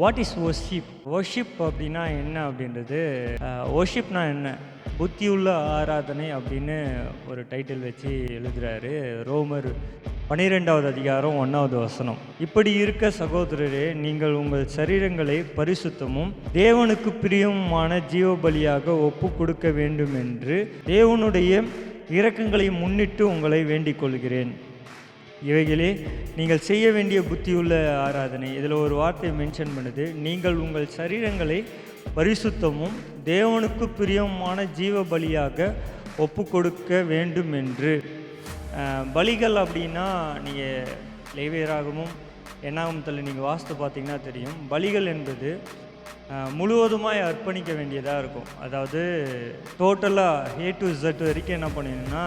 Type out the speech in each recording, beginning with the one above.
What is worship worship அப்படின்னா என்ன அப்படின்றது ஒர்ஷிப்னா என்ன? புத்தியுள்ள ஆராதனை அப்படின்னு ஒரு டைட்டில் வச்சு எழுதுகிறாரு ரோமர் பன்னிரெண்டாவது அதிகாரம் ஒன்றாவது வசனம். இப்படி இருக்க சகோதரரே நீங்கள் உங்கள் சரீரங்களை பரிசுத்தமும் தேவனுக்கு பிரியமான ஜீவபலியாக ஒப்பு கொடுக்க வேண்டும் என்று தேவனுடைய இரக்கங்களை முன்னிட்டு உங்களை வேண்டிக் கொள்கிறேன் இவைகளே நீங்கள் செய்ய வேண்டிய புத்தியுள்ள ஆராதனை. இதில் ஒரு வார்த்தை மென்ஷன் பண்ணுது. நீங்கள் உங்கள் சரீரங்களை பரிசுத்தமும் தேவனுக்கு பிரியமான ஜீவ பலியாக ஒப்பு கொடுக்க வேண்டும் என்று பலிகள் அப்படின்னா நீங்கள் லேவியராகவும் எண்ணாகமத்தில் நீங்கள் வாஸ்து பார்த்தீங்கன்னா தெரியும். பலிகள் என்பது முழுவதுமாய் அர்ப்பணிக்க வேண்டியதாக இருக்கும். அதாவது டோட்டலாக ஏ டு இசட் வரைக்கும் என்ன பண்ணிங்கன்னா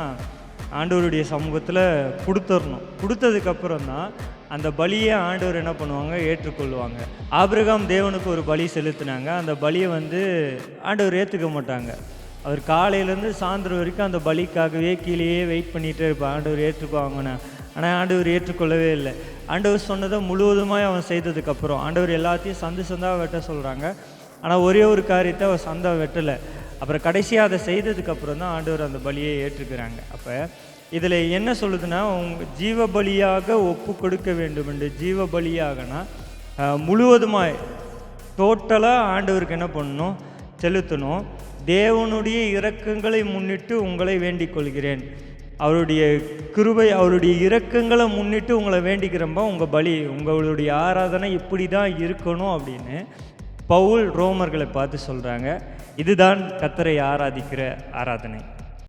ஆண்டவருடைய சமூகத்தில் கொடுத்துடணும் கொடுத்ததுக்கப்புறம் தான் அந்த பலியை ஆண்டவர் என்ன பண்ணுவாங்க? ஏற்றுக்கொள்வாங்க. ஆபிரகாம் தேவனுக்கு ஒரு பலி செலுத்தினாங்க. அந்த பலியை வந்து ஆண்டவர் ஏற்றுக்க மாட்டாங்க. அவர் காலையிலேருந்து சாயந்தரம் வரைக்கும் அந்த பலிக்காகவே கீழேயே வெயிட் பண்ணிகிட்டே இருப்பார். ஆண்டவர் ஏற்றுக்குவாங்கன்னு ஆனால் ஆண்டவர் ஏற்றுக்கொள்ளவே இல்லை. ஆண்டவர் சொன்னதை முழுவதுமாக அவன் செய்ததுக்கப்புறம் ஆண்டவர் எல்லாத்தையும் சந்து சந்தாக வெட்ட சொல்கிறாங்க ஆனால் ஒரே ஒரு காரியத்தை அவன் சந்தை வெட்டலை. அப்புறம் கடைசியாக அதை செய்ததுக்கப்புறம் தான் ஆண்டவர் அந்த பலியை ஏற்றுக்கிறாங்க. அப்போ இதில் என்ன சொல்லுதுன்னா உங்க ஜீவ பலியாக ஒப்பு கொடுக்க வேண்டும் என்று ஜீவ பலியாகனா முழுவதுமாய் டோட்டலாக ஆண்டவருக்கு என்ன பண்ணணும்? செலுத்தணும். தேவனுடைய இரக்கங்களை முன்னிட்டு உங்களை வேண்டிக் கொள்கிறேன். அவருடைய கிருபை அவருடைய இரக்கங்களை முன்னிட்டு உங்களை வேண்டிக்கிறப்ப உங்கள் பலி உங்களுடைய ஆராதனை இப்படி தான் இருக்கணும் அப்படின்னு பவுல் ரோமர்களை பார்த்து சொல்கிறாங்க இதுதான் கத்தரை ஆராதிக்கிற ஆராதனை.